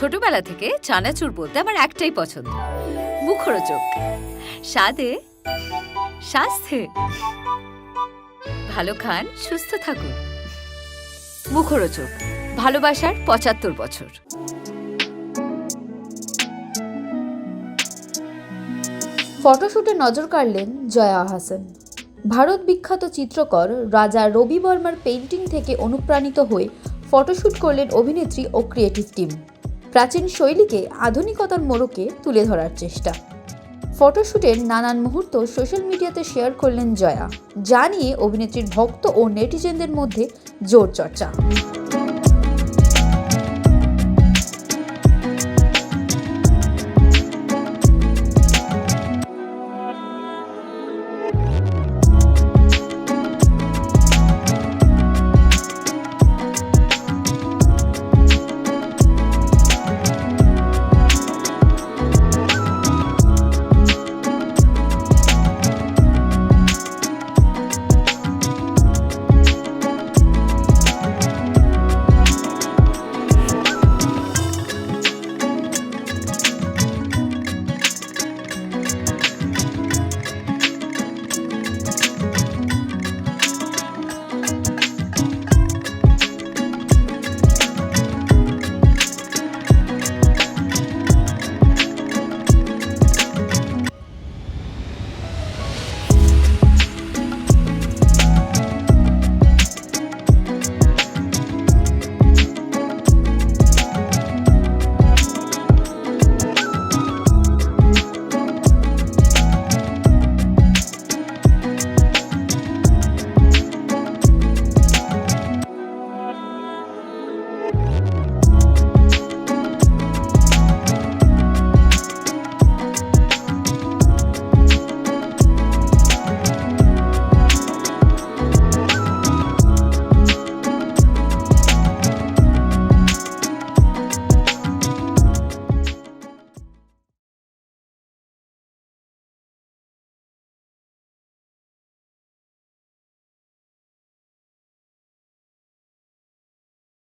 ছোটবেলা থেকে চানাচুর বলতে আমার একটাই পছন্দ। মুখরোচক। স্বাদে, স্বাস্থ্যে। ভালো খান, সুস্থ থাকুন। মুখরোচক। ভালোবাসার পঁচাত্তর বছর। ফটোশুটে নজর কাড়লেন জয়া হাসান। ভারত বিখ্যাত চিত্রকর রাজা রবি বর্মার পেন্টিং থেকে অনুপ্রাণিত হয়ে ফটোশুট করলেন অভিনেত্রী ও ক্রিয়েটিভ টিম প্রাচীন শৈলীকে আধুনিকতার মোড়কে তুলে ধরার চেষ্টা। ফটোশ্যুটের নানান মুহূর্ত সোশ্যাল মিডিয়াতে শেয়ার করলেন জয়া, যা নিয়ে অভিনেত্রীর ভক্ত ও নেটিজেনদের মধ্যে জোর চর্চা।